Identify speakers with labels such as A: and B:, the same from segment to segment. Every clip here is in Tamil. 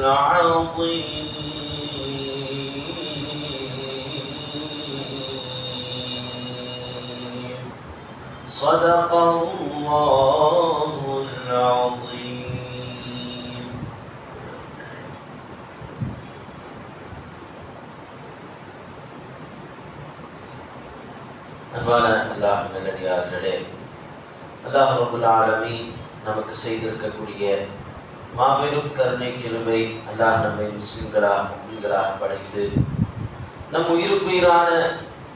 A: العظيم صدق الله العظيم அன்பான அல்லாஹ் நல்லடியார்களே அல்லாஹ் ரபுல் ஆலமீன் நமக்கு செய்திருக்கக்கூடிய மாபெரும் கருணை கிருமை அல்லாஹ் நம்மை முஸ்லிம்களாக முஸ்லிம்களாக படைத்து நம் உயிருக்குயிரான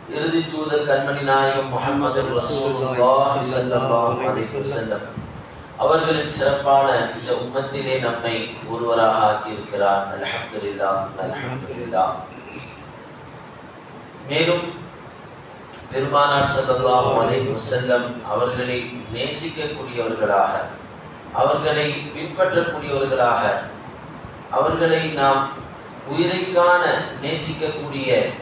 A: இறுதி தூதர் கண்மணி நாயகம் முகமது ரசூலுல்லாஹி அவர்களின் சிறப்பான இந்த உம்மத்திலே நம்மை ஒருவராக ஆக்கியிருக்கிறார். அல்ஹம்துலில்லாஹ் அல்ஹம்துலில்லாஹ். மேலும் பெருமானார் சல்லாஹூ அலை வஸல்லம் அவர்களை நேசிக்கக்கூடியவர்களாக அவர்களை பின்பற்றக்கூடியவர்களாக அவர்களை நாம் உயிரைக்கான நேசிக்கக்கூடிய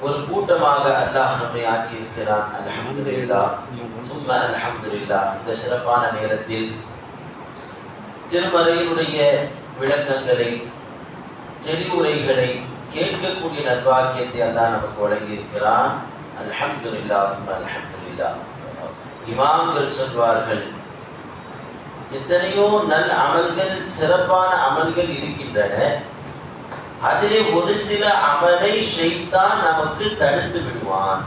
A: ஒரு கூட்டமாக அல்லாஹ் நம்மை ஆக்கியிருக்கிறான். அல்ஹம்துலில்லாஹ். சும்மா அல்ஹம்துலில்லாஹ். இந்த சிறப்பான நேரத்தில் திருமறையினுடைய விளக்கங்களை தெளிவுரைகளை கேட்கக்கூடிய நல்வாக்கியத்தை அல்லாஹ் நமக்கு வழங்கியிருக்கிறான். அல்ஹம்துலில்லாஹ். சும்மா அலமதுல்லா இமாம்கள் சொல்வார்கள் எத்தனையோ நல் அமல்கள் சிறப்பான அமல்கள் இருக்கின்றன. அதிலே ஒரு சில அமலை ஷைத்தான் நமக்கு தடுத்து விடுவான்.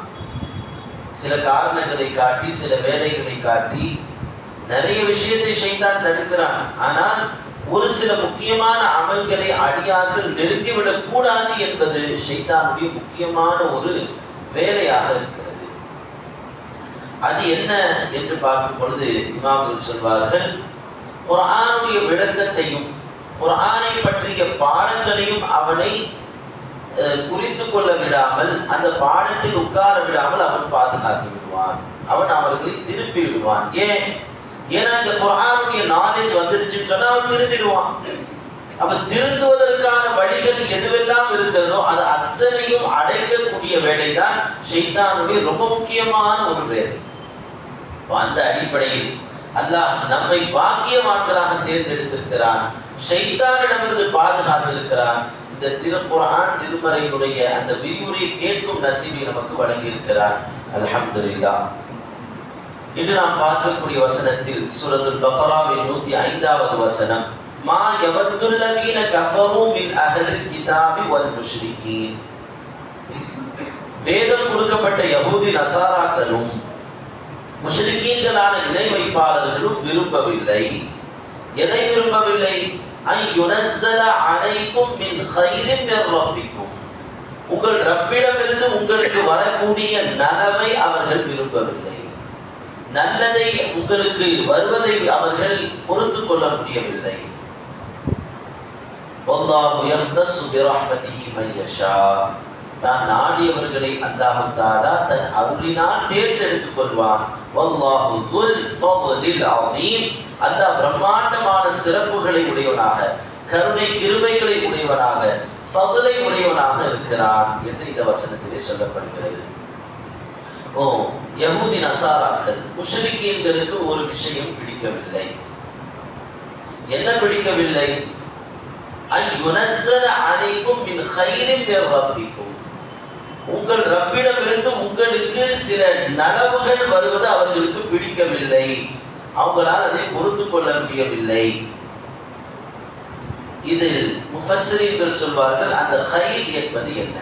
A: சில காரணங்களை காட்டி சில வேலைகளை காட்டி நிறைய விஷயத்தை ஷெய்தான் தடுக்கிறான். ஆனால் ஒரு சில முக்கியமான அமல்களை அடியார்கள் நெருங்கிவிடக் கூடாது என்பது ஷைத்தானுடைய முக்கியமான ஒரு வேலையாக இருக்கிறது. அது என்ன என்று பார்க்கும் பொழுது இமாம்கள் சொல்வார்கள் குரானுடைய விளக்கத்தையும் குரானை பற்றிய பாடங்களையும் அவனை அஹ், குறித்து கொள்ள விடாமல் அந்த பாடத்தில் உட்கார விடாமல் அவன் பாதுகாத்து விடுவான். அவன் அவர்களை திருப்பி விடுவான். ஏன்? ஏன்னா இந்த குரானுடைய நாலேஜ் வந்துடுச்சுன்னு சொன்னா அவன் திருந்திடுவான். அவன் திருந்துவதற்கான வழிகள் எதுவெல்லாம் இருக்கிறதோ அது அத்தனையும் அடைக்கக்கூடிய வேலைதான் ஷைத்தானுடைய ரொம்ப முக்கியமான ஒரு வேலை. அந்த அடிப்படையில் அல்லாஹ் நம்மை பாக்கியவான்களாக தேர்ந்தெடுத்திருக்கிறான். சைத்தானிடமிருந்து பாதுகாத்திருக்கிறான். இந்த திருக்குர்ஆன் திருமறையினுடைய அந்த விரிவுரையை கேட்கும் நசீபை நமக்கு வழங்கியிருக்கிறார். அல்ஹம்துலில்லாஹ் இன்று நாம் பார்க்கக்கூடிய வசனத்தில் சூரத்துல் பக்ராவின் நூத்தி ஐந்தாவது வசனம் மா யவத்துல்லதீன கஃபரு மின் அஹலில் கிதாபி வல் முஷ்ரிகீன். வேதம் கொடுக்கப்பட்ட யஹூதி நசாராக்களும் முஷ்ரிக்கீன்களான இணை வைப்பாளர்களும் விரும்பவில்லை. எதை விரும்பவில்லை? ஐ யுனஸ்ஸல அலைக்கும் மின் கைரின் ரப்பிக்கும். உங்கள் ரப்பிடமிருந்து உங்களுக்கு வரக்கூடிய நலவை அவர்கள் விரும்பவில்லை. நல்லதை உங்களுக்கு வருவதை அவர்கள் பொறுத்து கொள்ள முடியவில்லை. வல்லாஹு யஹ்தஸ்ஸு பிரஹ்மதிஹி மன் யஷா. தான் நாடியவர்களை அல்லாஹு தாரா தன் அருளினால் தேர்ந்தெடுத்துக் கொள்வான். அந்த பிரம்மாண்டமான சிறப்புகளை உடையவனாக கருணை கிருமைகளை உடையவனாக பகுலை உடையவனாக இருக்கிறான் என்று இந்த வசனத்திலே சொல்லப்படுகிறது. ஓ யகுதி நசாராக்கள் முஷரிக்கியங்களுக்கு ஒரு விஷயம் பிடிக்கவில்லை. என்ன பிடிக்கவில்லை? ஐ அனைக்கும் மின் ஹைரின் ரப்பிக்கும். உங்கள் ரப்பிடமிருந்து உங்களுக்கு சில நனவுகள் வருவது அவர்களுக்கு பிடிக்கவில்லை. அவங்களால் அதை பொறுத்து கொள்ள முடியவில்லை. இதில் முஃபஸ்ரீன்கள் சொல்வார்கள் அந்த ஹைர் என்பது என்ன?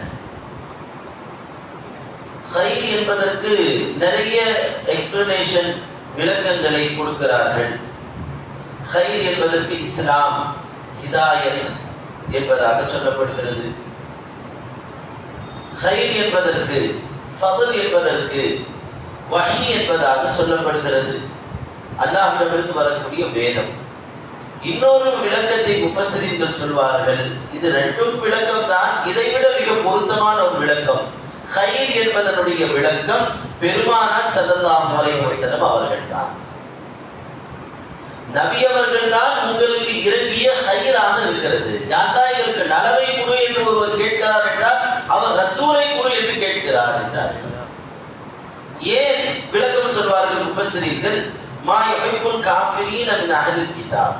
A: ஹைர் என்பதற்கு நிறைய எக்ஸ்பிளனேஷன் விளக்கங்களை கொடுக்கிறார்கள். ஹைர் என்பதற்கு இஸ்லாம் ஹிதாயத் என்பதாக சொல்லப்படுகிறது. ஹைர் என்பதற்கு ஃபதல் என்பதற்கு வகி என்பதாக சொல்லப்படுகிறது. அல்லாஹிடமிருந்து வரக்கூடிய வேதம். இன்னொரு விளக்கத்தை முஃபஸ்ஸரீன்கள் சொல்வார்கள் இது ரெண்டும் விளக்கம் தான் இதைவிட மிக பொருத்தமான ஒரு விளக்கம். ஹைர் என்பதனுடைய விளக்கம் பெருமானார் சதல்லாம் அலைஹி அவர்கள் தான் நபி அவர்கள் தான் உங்களுக்கு இறங்கிய ஹைராக இருக்கிறது. யாத்தா அவர் ரசூலை குரு என்று கேட்கிறார் என்றார். ஏன் விளக்கம் சொல்வார்கள் முஃபஸ்ஸரீன்கள்? மா யஹிப்புல் காஃபிரீன் மின் அஹ்லில் கிதாப்.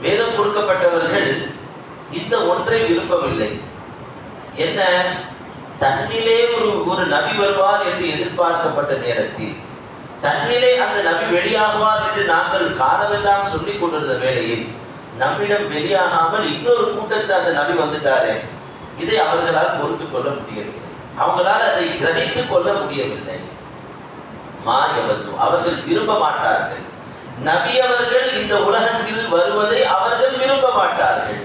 A: வேதம் கொடுக்கப்பட்டவர்கள் இந்த ஒன்றை விரும்பவில்லை. என்ன? தன்னிலே ஒரு ஒரு நபி வருவார் என்று எதிர்பார்க்கப்பட்ட நேரத்தில் தன்னிலே அந்த நபி வெளியாகுவார் என்று நாங்கள் காலமெல்லாம் சொல்லிக் கொண்டிருந்த வேளையில் நம்மிடம் வெளியாகாமல் இன்னொரு கூட்டத்தில் அந்த நபி வந்துட்டாரே. இதை அவர்களால் பொறுத்து கொள்ள முடியவில்லை. அவங்களால் அதை கிரகித்துக் கொள்ள முடியவில்லை. மாயவத்து அவர்கள் விரும்ப மாட்டார்கள். நபி அவர்கள் இந்த உலகத்தில் வருவதை அவர்கள் விரும்ப மாட்டார்கள்.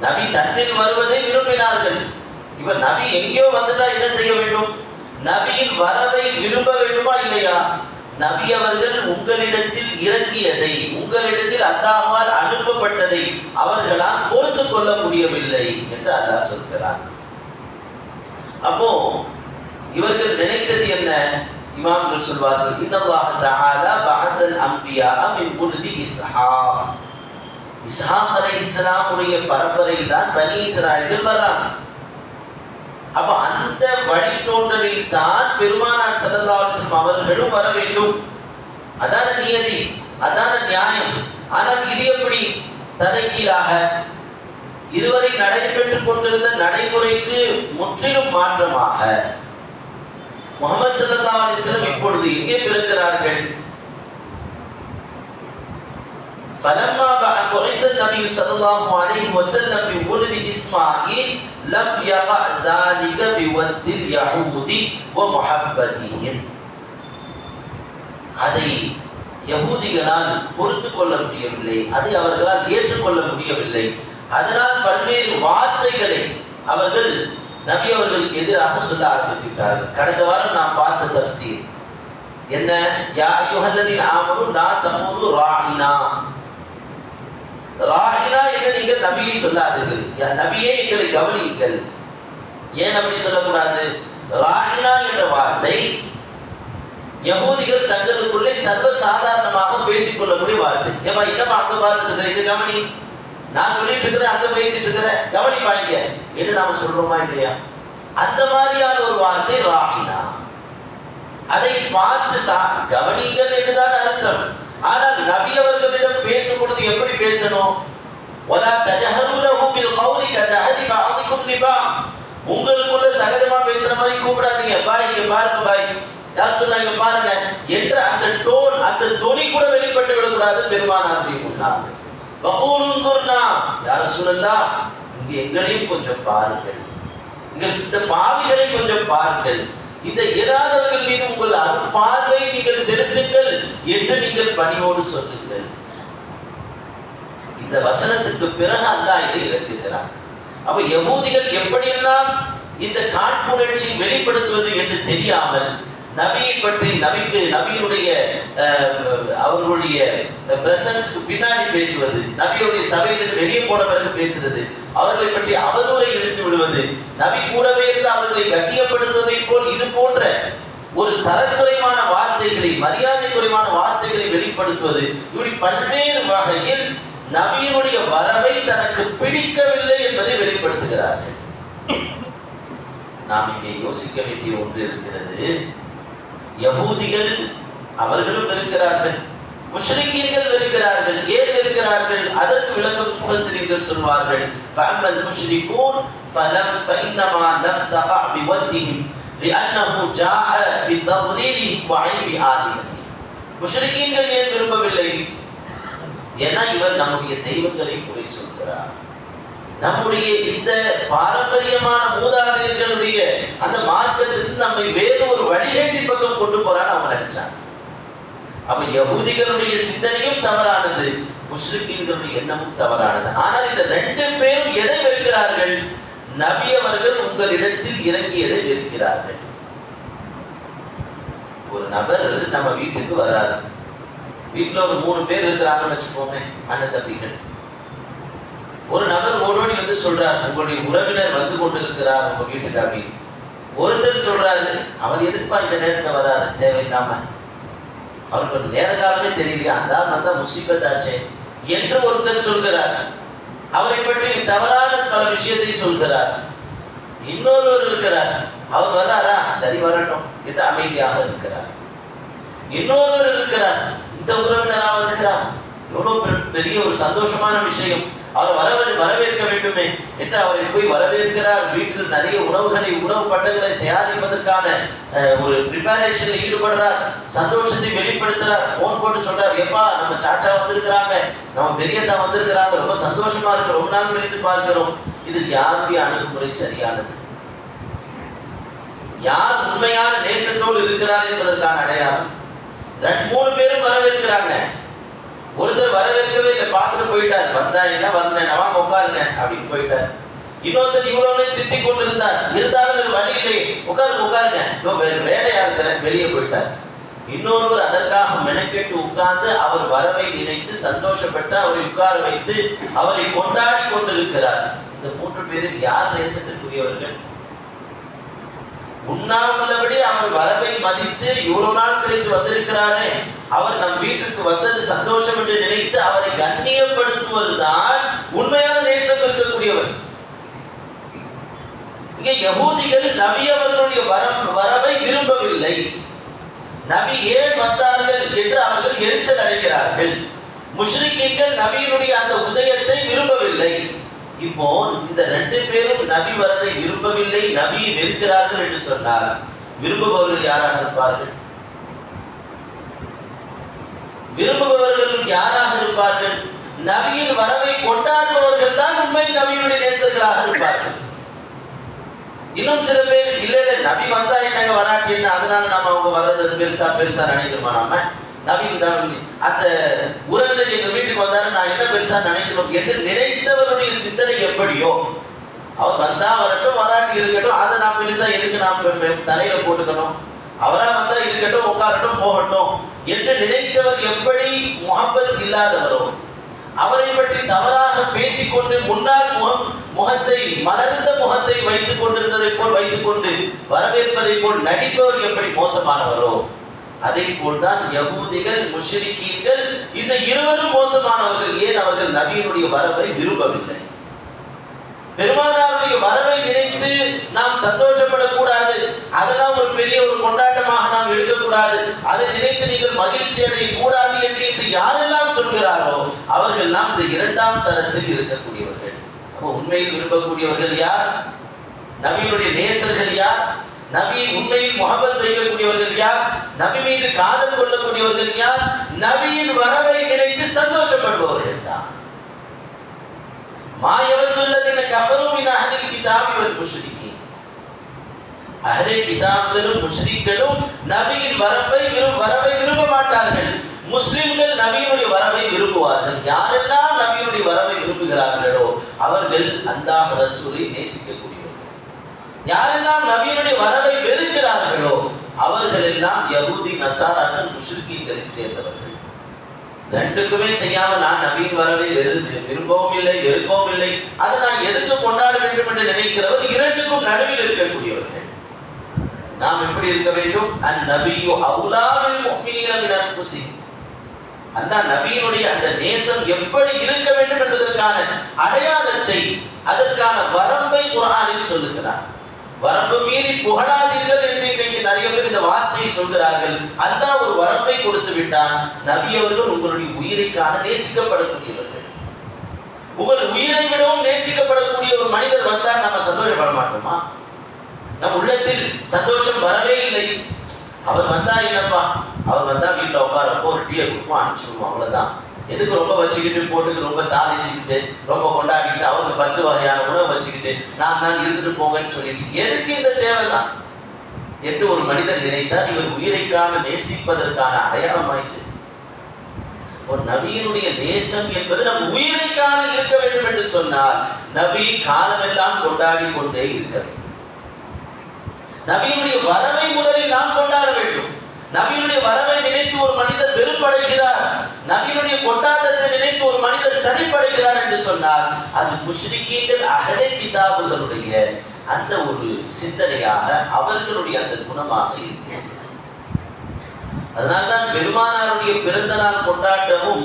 A: நபி தன்னில் வருவதை விரும்பினார்கள். இவர் நபி எங்கேயோ வந்துட்டா என்ன செய்ய வேண்டும்? நபியின் வரவை விரும்ப வேண்டுமா இல்லையா? நபி அவர்கள் உங்களிடத்தில் இறங்கியதை உங்களிடத்தில் அத்தாமால் அனுப்பப்பட்டதை அவர்களால் பொறுத்து கொள்ள முடியவில்லை என்று அல்லாஹ் சொல்கிறார் அப்போ இவர்கள் நினைத்தது என்ன? இமாம்கள் சொல்வார்கள் இன்னல்லாஹ தஆலா பஅதல் அன்பியா மின் புல்தி இஸ்ஹாக். இஸ்ஹாக் அலைஹிஸ்ஸலாமுடைய பரம்பரையில் தான் பனி இஸ்ராயல்கள் வர்றாங்க. அப்ப அந்த வழித்தோன்றலில் தான் பெருமானார் ஸல்லல்லாஹு அவர்களும் வர வேண்டும். அதான நியதி அதான நியாயம். ஆனால் இது எப்படி? தலைகீழாக. இதுவரை நடைபெற்றுக் கொண்டிருந்த நடைமுறைக்கு முற்றிலும் மாற்றமாக. முகமது சல்லா அலிஸ்லம் இப்பொழுது எங்கே பிறக்கிறார்கள்? فلما بعث النبي صلى الله عليه وسلم بولد اسماعيل لم يقع ذلك بود اليهود ومحبتهم அதை யகூதிகளால் பொறுத்து கொள்ள முடியவில்லை அதை அவர்களால் ஏற்றுக்கொள்ள முடியவில்லை அதனால் பல்வேறு வார்த்தைகளை அவர்கள் நபி அவர்களுக்கு எதிராக சொல்ல ஆரம்பித்து விட்டார்கள் கடந்த வாரம் நாம் பார்த்த தப்சீர் என்ன யா ஐயுஹல்லதீன ஆமனு லா தகூலு ராயினா ராயினா என்று நீங்கள் நபியை சொல்லாதீர்கள். நபியே எங்களை கவனியுங்கள். ஏன் அப்படி சொல்லக்கூடாது? ராயினா என்ற வார்த்தை யகூதிகள் தங்களுக்குள்ளே சர்வ சாதாரணமாக பேசிக்கொள்ளக்கூடிய வார்த்தை. ஏப்பா என்னப்பா அங்க பார்த்துட்டு இருக்கிற இங்க கவனி. நான் சொல்லிட்டு இருக்கிறேன் அங்க பேசிட்டு இருக்கிறேன் கவனிப்பாங்க என்று நாம சொல்றோமா இல்லையா? அந்த மாதிரியான ஒரு வார்த்தை ராகினா அதை பார்த்து சா கவனிங்கள் என்றுதான் அர்த்தம் ஆனால் நபி அவர்களிடம் பேசும் பொழுது பேசணும். வலா சகஜமா பேசுற மாதிரி கூப்பிடாதீங்க. பாய் பாருங்க பாய். யார் சொன்னாங்க பாருங்க. என்ற அந்த டோன் கூட வெளிப்பட்டு விடக்கூடாது பெருமானார் கூறினார் யார சொல்லலா? இங்க எங்களையும் கொஞ்சம் பாருங்கள். இந்த பாவிகளை கொஞ்சம் பாருங்கள். இந்த இயலாதவர்கள் மீது உங்கள் பார்வை நீங்கள் செலுத்துங்கள் என்று நீங்கள் பணியோடு சொல்லுங்கள். இந்த வசனத்துக்கு பிறகு அல்லாஹ் இதை இறக்குகிறார். அப்ப யகூதிகள் எப்படியெல்லாம் இந்த காழ்ப்புணர்ச்சி வெளிப்படுத்துவது என்று தெரியாமல் நபியை பற்றி நபிக்கு நபியுடைய அவர்களுடைய பிரசன்ஸ்க்கு பின்னாடி பேசுவது நபியுடைய சபையிலிருந்து வெளியே போன பிறகு பேசுறது அவர்களை பற்றி அவதூறை இழுத்து விடுவது நபி கூடவே இருந்து அவர்களை கட்டியப்படுத்துவதை போல் இது போன்ற ஒரு தரக்குறைவான வார்த்தைகளை மரியாதை குறைவான வார்த்தைகளை வெளிப்படுத்துவது இப்படி பல்வேறு வகையில் நபியுடைய வரவை தனக்கு பிடிக்கவில்லை என்பதை வெளிப்படுத்துகிறார்கள். நாம் இங்கே யோசிக்க வேண்டிய ஒன்று இருக்கிறது. யகூதிகள் அவர்களும் இருக்கிறார்கள் முஷ்ரிக்கீர்கள் இருக்கிறார்கள் ஏன் இருக்கிறார்கள் அதற்கு விளக்கம் முஃபஸிரீர்கள் சொல்வார்கள். ஃபஅமல் முஷ்ரிகூன் ஃபலம் ஃபஇன்னமா லம் தகா பிவத்திஹிம் லிஅன்னஹு ஜாஅ பிதவ்லீலிஹிம் வஐபி ஆலிஹிம் முஷ்ரிக்கீர்கள் ஏன் விரும்பவில்லை? ஏன்னா இவர் நம்முடைய தெய்வங்களை குறை சொல்கிறார் நம்முடைய இந்த பாரம்பரியமான மூதாதையர்களுடைய அந்த மார்க்கத்திலிருந்து நம்மை வேறு ஒரு வழிகேட்டி பக்கம் கொண்டு போறான்னு அவங்க நினைச்சாங்க. அப்ப யகுதிகளுடைய சிந்தனையும் தவறானது முஸ்லிம்களுடைய எண்ணமும் தவறானது. ஆனால் இந்த ரெண்டு பேரும் எதை வெறுக்கிறார்கள்? நபி அவர்கள் உங்களிடத்தில் இறங்கியதை வெறுக்கிறார்கள். ஒரு நபர் நம்ம வீட்டுக்கு வர்றாரு வீட்டுல ஒரு மூணு பேர் இருக்கிறாங்கன்னு வச்சுக்கோமே அண்ணன் தம்பிகள். ஒரு நபர் ஓடோடி வந்து சொல்றார் உங்களுடைய உறவினர் வந்து கொண்டிருக்கிறார் உங்க வீட்டுக்கு அப்படின்னு. ஒருத்தர் சொல்றாரு அவர் எதுக்குப்பா இந்த நேரத்தை வராரு? தேவையில்லாம. அவருக்கு ஒரு நேர காலமே தெரியல அந்த ஆள் வந்தா முசிபத்தாச்சே என்று ஒருத்தர் சொல்கிறார். அவரை பற்றி தவறான பல விஷயத்தை சொல்கிறார். இன்னொருவர் இருக்கிறார் அவர் வர்றாரா? சரி வரட்டும் என்று அமைதியாக இருக்கிறார். இன்னொருவர் இருக்கிறார் உறவினராக இருக்கிறார் எவ்வளவு பெரிய ஒரு சந்தோஷமான விஷயம். அவர் வரவர் வரவேற்க வேண்டுமே. என்று அவரை போய் வரவேற்கிறார்? வீட்டில் நிறைய உணவுகளை உணவு பண்டங்களை தயாரிப்பதற்கான ஒரு ப்ரிப்பரேஷன்ல ஈடுபடுறார். சந்தோஷத்தை வெளிப்படுத்துறார். போன் போட்டு சொல்றார் எப்பா நம்ம சாச்சா வந்திருக்கிறாங்க. நம்ம பெரியதா வந்திருக்கிறாங்க. ரொம்ப சந்தோஷமா இருக்கு. ரொம்ப நாள் கழித்து பார்க்கிறோம். இது யாருடைய அணுகுமுறை சரியானது? யார் உண்மையான நேசத்தோடு இருக்கிறார் என்பதற்கான அடையாளம்? மூணு பேரும் வரவேற்கிறாங்க. ஒருத்தர் வரவேற்கவே இல்லை பார்த்துட்டு போயிட்டார். வந்தா என்ன வந்தேன். வாங்க உட்காருங்க அப்படின்னு போயிட்டார். இன்னொருத்தர் இவ்வளவு திட்டி கொண்டு இருந்தார் இருந்தாலும் வேறு வழி இல்லை. உட்காருங்க உட்காருங்க. வேறு வேலையா இருக்கிறேன் வெளியே போயிட்டார். இன்னொருவர் அதற்காக மெனக்கெட்டு உட்கார்ந்து அவர் வரவை நினைத்து சந்தோஷப்பட்டு அவரை உட்கார வைத்து அவரை கொண்டாடி கொண்டிருக்கிறார். இந்த மூன்று பேரில் யார் நேசத்திற்குரியவர்கள்? உண்ணாமல்லபடி அவர் வரவை மதித்து இவ்வளவு நாள் கழித்து வந்திருக்கிறாரே அவர் நம் வீட்டிற்கு வந்தது சந்தோஷம் என்று நினைத்து அவரை கண்ணியப்படுத்துவதுதான் உண்மையான நேசம் இருக்கக்கூடியவர். இங்கே யகூதிகள் நபி அவர்களுடைய வரம் வரவை விரும்பவில்லை. நபி ஏன் வந்தார்கள் என்று அவர்கள் எரிச்சல் அடைகிறார்கள். முஷ்ரிக்கீன்கள் நபியினுடைய அந்த உதயத்தை விரும்பவில்லை. இப்போ இந்த ரெண்டு பேரும் நபி வரதை விரும்பவில்லை நபியை வெறுக்கிறார்கள் என்று சொன்னார் விரும்புபவர்கள் யாராக இருப்பார்கள்? விரும்புபவர்கள் யாராக இருப்பார்கள்? நபியின் வரவை கொண்டாடுபவர்கள் தான் உண்மை நபியுடைய நேசர்களாக இருப்பார்கள். இன்னும் சில பேர் இல்ல இல்ல நபி வந்தா என்னங்க வராட்டி என்ன? அதனால நம்ம அவங்க வர்றது பெருசா பெருசா நினைக்கிறோமா நம்ம நவீன அந்த உறவினர் எங்க வீட்டுக்கு வந்தாரு நான் என்ன பெருசா நினைக்கணும் என்று நினைத்தவருடைய சிந்தனை எப்படியோ அவர் வந்தா வரட்டும் வராட்டி இருக்கட்டும் அதை நான் பெருசா எதுக்கு நாம் பெ- தலையில போட்டுக்கணும்? அவரா வந்தா இருக்கட்டும் உட்காரட்டும் போகட்டும் என்று நினைத்தவர் எப்படி முகப்பத் இல்லாதவரோ அவரை பற்றி தவறாக பேசிக்கொண்டு முன்னாள் முகம் முகத்தை மலர்ந்த முகத்தை வைத்துக் கொண்டிருந்ததை போல் வைத்துக் கொண்டு வரவேற்பதை போல் நடிப்பவர் எப்படி மோசமானவரோ அதை போல்தான் யகூதிகள் முஷ்ரிக்கீன்கள் இந்த இருவரும் மோசமானவர்கள். ஏன் அவர்கள் நபியினுடைய வரவை விரும்பவில்லை? பெருமானாருடைய வரவை நினைத்து நாம் சந்தோஷப்படக்கூடாது. அதெல்லாம் ஒரு பெரிய ஒரு கொண்டாட்டமாக நாம் எடுக்கக்கூடாது. அதை நினைத்து நீங்கள் மகிழ்ச்சி அடைய கூடாது என்று இன்று யாரெல்லாம் சொல்கிறாரோ அவர்கள் நாம் இந்த இரண்டாம் தரத்தில் இருக்கக்கூடியவர்கள். அப்போ உண்மையில் விரும்பக்கூடியவர்கள் யார்? நபியுடைய நேசர்கள் யார்? நபி உண்மையில் முகமது வைக்கக்கூடியவர்கள் யார்? நபி மீது காதல் கொள்ளக்கூடியவர்கள் யார்? நபியின் வரவை கிடைத்து சந்தோஷப்படுபவர்கள் தான். மாயவத்துள்ளதின கபரும் அகலில் கிதாபி ஒரு முஷ்ரிக்கி அகலே கிதாப்களும் முஷ்ரிக்களும் நபியின் வரப்பை விரும்ப மாட்டார்கள். முஸ்லிம்கள் நபியுடைய வரவை விரும்புவார்கள். யாரெல்லாம் நபியுடைய வரவை விரும்புகிறார்களோ அவர்கள் அல்லாஹ் ரசூலை நேசிக்கக்கூடிய யாரெல்லாம் நபியினுடைய வரவை வெறுக்கிறார்களோ அவர்கள் எல்லாம் யகுதி நசாராக்கள் முஷ்ரிக்கீன்களில் சேர்ந்தவர்கள். ரெண்டுக்குமே செய்யாம நான் நபியின் வரவை வெறு விரும்பவும் இல்லை வெறுக்கவும் இல்லை அதை நான் எதுக்கு கொண்டாட வேண்டும் என்று நினைக்கிறவர் இரண்டுக்கும் நடுவில் இருக்கக்கூடியவர்கள். நாம் எப்படி இருக்க வேண்டும்? அந் நபியு அவுலாவில் முஃமினீன மின் அன்ஃபுசிஹிம் நபியினுடைய அந்த நேசம் எப்படி இருக்க வேண்டும் என்பதற்கான அடையாளத்தை அதற்கான வரம்பை குரானில் சொல்லுகிறார் வரம்பு மீறி புகழாதீர்கள் என்று இன்றைக்கு நிறைய பேர் இந்த வார்த்தையை சொல்கிறார்கள். அந்த ஒரு வரம்பை கொடுத்து விட்டான். நபி அவர்கள் உங்களுடைய உயிரை காண நேசிக்கப்படக்கூடியவர்கள். உங்கள் உயிரை விடவும் நேசிக்கப்படக்கூடிய ஒரு மனிதர் வந்தால் நம்ம சந்தோஷப்பட மாட்டோமா நம் உள்ளத்தில் சந்தோஷம் வரவே இல்லை. அவர் வந்தா என்னப்பா? அவர் வந்தா வீட்டில் உட்காரப்போ ஒரு டீயை கொடுப்போம் அனுப்பிச்சுடுவோம் அவ்வளோதான் எதுக்கு ரொம்ப வச்சுக்கிட்டு போட்டுக்கு ரொம்ப தாளிச்சுக்கிட்டு ரொம்ப கொண்டாடிக்கிட்டு அவருக்கு பத்து வகையான உணவு வச்சுக்கிட்டு நான் தான் இருந்துட்டு போங்கன்னு சொல்லிட்டு எதுக்கு இந்த தேவைதான்? என்று ஒரு மனிதன் நினைத்தால் இவர் உயிரைக்காக நேசிப்பதற்கான அடையாளமாயிது ஒரு நபியினுடைய நேசம் என்பது நம் உயிரைக்காக இருக்க வேண்டும் என்று சொன்னால் நபி காலமெல்லாம் கொண்டாடி கொண்டே இருக்க நபியினுடைய வரவை முதலில் நாம் கொண்டாட வேண்டும். நபியினுடைய வரவை நினைத்து ஒரு மனிதர் வெறுப்படைகிறார். நபியினுடைய கொண்டாட்டத்தை நினைத்து ஒரு மனிதர் சரிப்படைகிறார் என்று சொன்னால் அது முஷ்ரிக்கீங்கள் அகலே கிதாபுகளுடைய அந்த ஒரு சிந்தனையாக அவர்களுடைய அந்த குணமாக இருக்கிறது. அதனால்தான் பெருமானாருடைய பிறந்த நாள் கொண்டாட்டமும்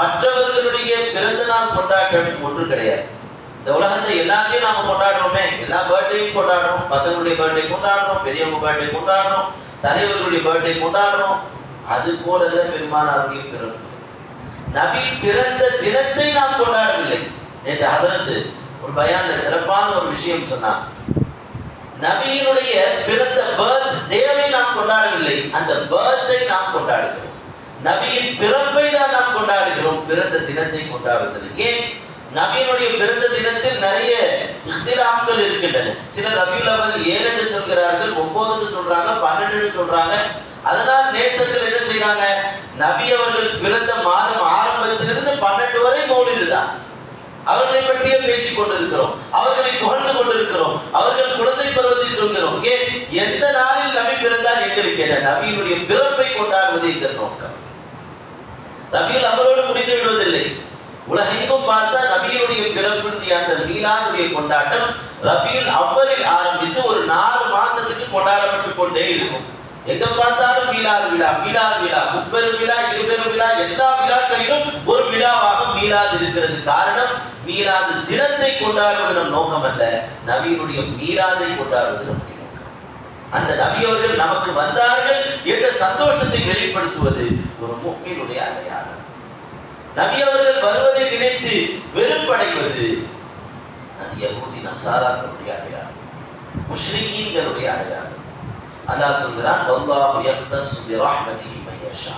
A: மற்றவர்களுடைய பிறந்த நாள் கொண்டாட்டமும் ஒன்று கிடையாது. இந்த உலகத்தை எல்லாத்தையும் நாம கொண்டாடுறோமே. எல்லா பர்த்டேயும் கொண்டாடுறோம். பசங்களுடைய பர்த்டே கொண்டாடுறோம். பெரியவங்க பர்த்டே கொண்டாடுறோம். தலைவர்களுடைய பர்த்டே கொண்டாடுறோம். அது போலதான் பெருமானாருடைய பிறப்பு நபி பிறந்த தினத்தை நாம் கொண்டாடவில்லை. நேற்று ஹதரத்து ஒரு பயான சிறப்பான ஒரு விஷயம் சொன்னார். நபியினுடைய பிறந்த பர்த் டேவை நாம் கொண்டாடவில்லை. அந்த பர்த்தை நாம் கொண்டாடுகிறோம். நபியின் பிறப்பை தான் நாம் கொண்டாடுகிறோம். பிறந்த தினத்தை கொண்டாடுகிறது ஏன்? நபியினுடைய பிறந்த தினத்தில் நிறைய இஃப்திலாஃப்கள் இருக்கின்றன. சில ரபியுல் அவல் ஏழு சொல்கிறார்கள் ஒன்பதுன்னு சொல்றாங்க பன்னெண்டுன்னு சொல்றாங்க. அதனால் நேசத்தில் என்ன செய்யறாங்க நபி அவர்கள் பிறந்த மாதம் ஆரம்பத்திலிருந்து பன்னெண்டு வரை மௌலிது தான் அவர்களை பற்றியே பேசிக் கொண்டிருக்கிறோம். அவர்களை புகழ்ந்து கொண்டிருக்கிறோம். அவர்கள் குழந்தை பருவத்தை சொல்கிறோம். ஏன்? எந்த நாளில் நபி பிறந்தால் எங்களுக்கு என்ன? நபியினுடைய பிறப்பை கொண்டாடுவது எங்கள் நோக்கம். நபியில் அவரோடு முடிந்து விடுவதில்லை. உலகெங்கும் பார்த்தா நபியுடைய பிறப்பினுடைய அந்த மீலானுடைய கொண்டாட்டம் ரபியுல் அவ்வலில் ஆரம்பித்து ஒரு நாலு மாசத்துக்கு கொண்டாடப்பட்டு கொண்டே இருக்கும். எங்க பார்த்தாலும் மீலார் விழா மீலார் விழா முப்பெரும் விழா இருபெரும் விழா எல்லா விழாக்களிலும் ஒரு விழாவாக மீலாது இருக்கிறது காரணம் மீலாது தினத்தை கொண்டாடுவது நம் நோக்கம் அல்ல நபியினுடைய மீலாதை கொண்டாடுவது நம்முடைய அந்த நபி அவர்கள் நமக்கு வந்தார்கள் என்ற சந்தோஷத்தை வெளிப்படுத்துவது ஒரு முக்மீனுடைய அடையாளம். நபி அவர்கள் வருவதை நினைத்து வெறுப்படைவது அது யகுதி நசாராக்களுடைய அடையாளம். முஷ்ரிகீன்களுடைய அடையாளம். அல்லாஹ் சொல்கிறான் வல்லாஹு யஹ்தஸ்ஸு பி ரஹ்மதிஹி யஷா.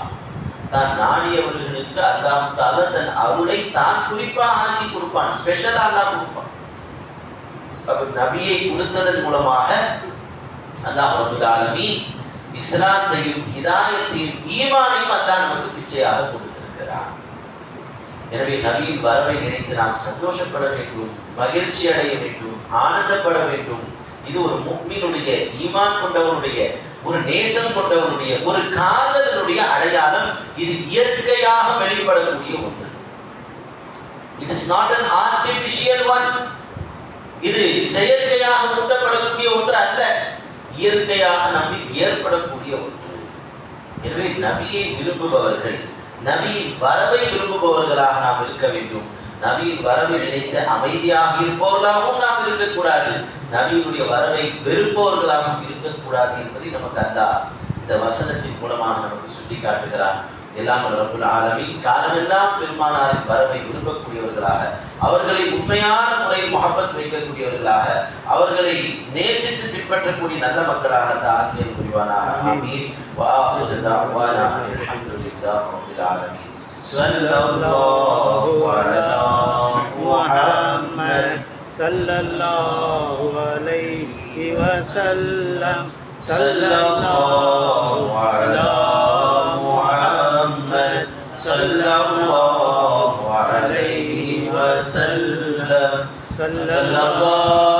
A: தான் நாடியவர்களுக்கு அல்லாஹ் தஆலா தன் அருளை தான் குறிப்பாக ஆக்கி கொடுப்பான். ஸ்பெஷலா அல்லாஹ் கொடுப்பான். அப்ப நபியை கொடுத்ததன் மூலமாக அல்லாஹ் ரபுல் ஆலமீன் இஸ்லாத்தையும் ஹிதாயத்தையும் ஈமானையும் அல்லாஹ் நமக்கு பிச்சையாக கொடுப்பான். எனவே நபியின் வரவை நினைத்து நாம் சந்தோஷப்பட வேண்டும் மகிழ்ச்சி அடைய வேண்டும் ஆனந்தப்பட வேண்டும். இது ஒரு முக்மீனுடைய ஈமான் கொண்டவனுடைய ஒரு நேசம் கொண்டவனுடைய ஒரு காதலனுடைய அடையாளம். இது இயற்கையாக வெளிப்படக்கூடிய ஒன்று. It is not an artificial one இது செயற்கையாக ஊட்டப்படக்கூடிய ஒன்று அல்ல. இயற்கையாக நம்பி ஏற்படக்கூடிய ஒன்று. எனவே நபியை விரும்புபவர்கள் நபியின் வரவை விரும்புபவர்களாக நாம் இருக்க வேண்டும். நபியின் வரவை நினைத்து அமைதியாக இருப்பவர்களாகவும் நாம் இருக்கக்கூடாது. நபியினுடைய வரவை வெறுப்பவர்களாகவும் இருக்கக்கூடாது என்பதை நமக்கு அல்லா இந்த வசனத்தின் மூலமாக நமக்கு சுட்டி காட்டுகிறார் எல்லாம் ரப்புல் ஆலமீன். காலமெல்லாம் பெருமானாரின் வரவை விரும்பக்கூடியவர்களாக அவர்களை உண்மையான முறையில் முகப்பத் வைக்கக்கூடியவர்களாக அவர்களை நேசித்து பின்பற்றக்கூடிய நல்ல மக்களாக அந்த ஆக்கியம் புரிவானாக. يا رب العالمين. صلى الله على محمد.
B: صلى الله عليه وسلم.
A: صلى الله على محمد. صلى الله عليه وسلم. صلى الله